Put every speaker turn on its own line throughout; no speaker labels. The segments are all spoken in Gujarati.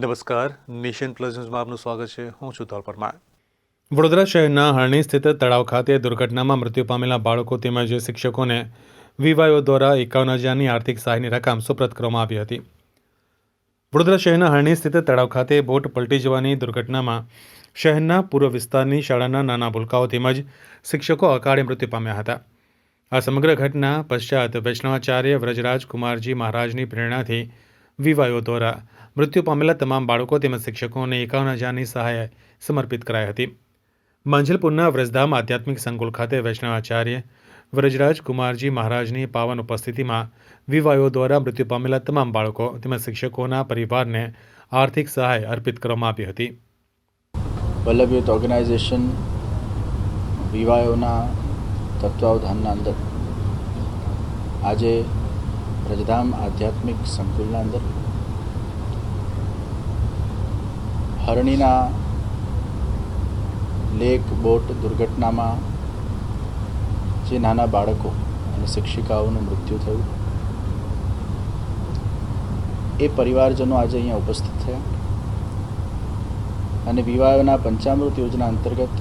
નમસ્કાર. નેશન પ્લસ ન્યૂઝમાં આપનું સ્વાગત છે. હું છું ધોલ પરમાર.
વડોદરા શહેરના હરણી સ્થિત તળાવ ખાતે દુર્ઘટનામાં મૃત્યુ પામેલા બાળકો તેમજ શિક્ષકોને વિવાયો દ્વારા એકાવન હજારની આર્થિક સહાયની રકમ સુપ્રત કરવામાં આવી હતી. વડોદરા શહેરના હરણી સ્થિત તળાવ ખાતે બોટ પલટી જવાની દુર્ઘટનામાં શહેરના પૂર્વ વિસ્તારની શાળાના નાના ભૂલકાઓ તેમજ શિક્ષકો અકાળે મૃત્યુ પામ્યા હતા. આ સમગ્ર ઘટના પશ્ચાત વૈષ્ણવાચાર્ય વ્રજરાજ કુમારજી મહારાજની પ્રેરણાથી વિવાયો દ્વારા મૃત્યુ પામેલા તમામ બાળકો તેમજ શિક્ષકોને એકાવન હજારની સહાય સમર્પિત કરાઈ હતી. માંજલપુરના વ્રજધામ આધ્યાત્મિક સંકુલ ખાતે વૈષ્ણવાચાર્ય વ્રજરાજ કુમારજી મહારાજની પાવન ઉપસ્થિતિમાં વિવાયો દ્વારા મૃત્યુ પામેલા તમામ બાળકો તેમજ શિક્ષકોના પરિવારને આર્થિક સહાય અર્પિત કરવામાં આવી હતી.
વલ્લભ યુથ ઓર્ગેનાઇઝેશન વિવાયોના તત્વાવધાનના અંદર આજે વ્રજધામ આધ્યાત્મિક સંકુલના અંદર હરણીના લેક, બોટ દુર્ઘટનામાં જે નાના બાળકો અને શિક્ષિકાઓનું મૃત્યુ થયું. એ પરિવારજનો આજે અહીંયા ઉપસ્થિત થયા. અને વિવાહોના પંચામૃત યોજના અંતર્ગત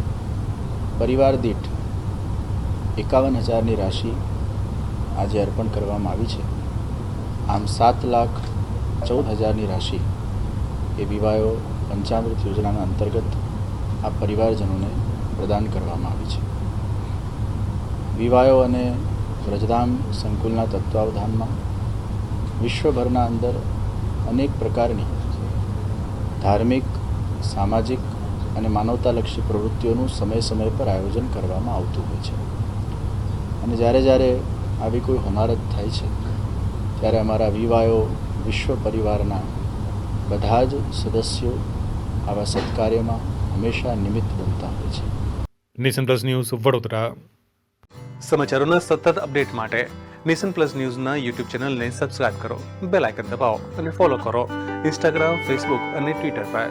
પરિવાર દીઠ એકાવન હજારની રાશિ આજે અર્પણ કરવામાં આવી છે. આમ સાત લાખ ચૌદ હજારની રાશિ એ વિવાહો પંચામૃત યોજનાના અંતર્ગત આ પરિવારજનોને પ્રદાન કરવામાં આવી છે. વિવાહો અને વ્રજધામ સંકુલના તત્વાવધાનમાં વિશ્વભરના અંદર અનેક પ્રકારની ધાર્મિક, સામાજિક અને માનવતાલક્ષી પ્રવૃત્તિઓનું સમય સમય પર આયોજન કરવામાં આવતું હોય છે. અને જ્યારે જ્યારે આવી કોઈ હોનારત થાય છે, ત્યારે અમારા વિવાયો વિશ્વ પરિવારના બધા જ સદસ્યો આવા સત્કાર્યમાં હંમેશા નિમિત્ત બનતા હોય છે.
Nation plus news Vadodara.
સમાચારોના સતત અપડેટ માટે નેશન પ્લસ ન્યૂઝના યુટ્યુબ ચેનલને સબસ્ક્રાઇબ કરો બેલ આઇકન દબાવો અને ફોલો કરો ઇન્સ્ટાગ્રામ ફેસબુક અને ટ્વિટર પર.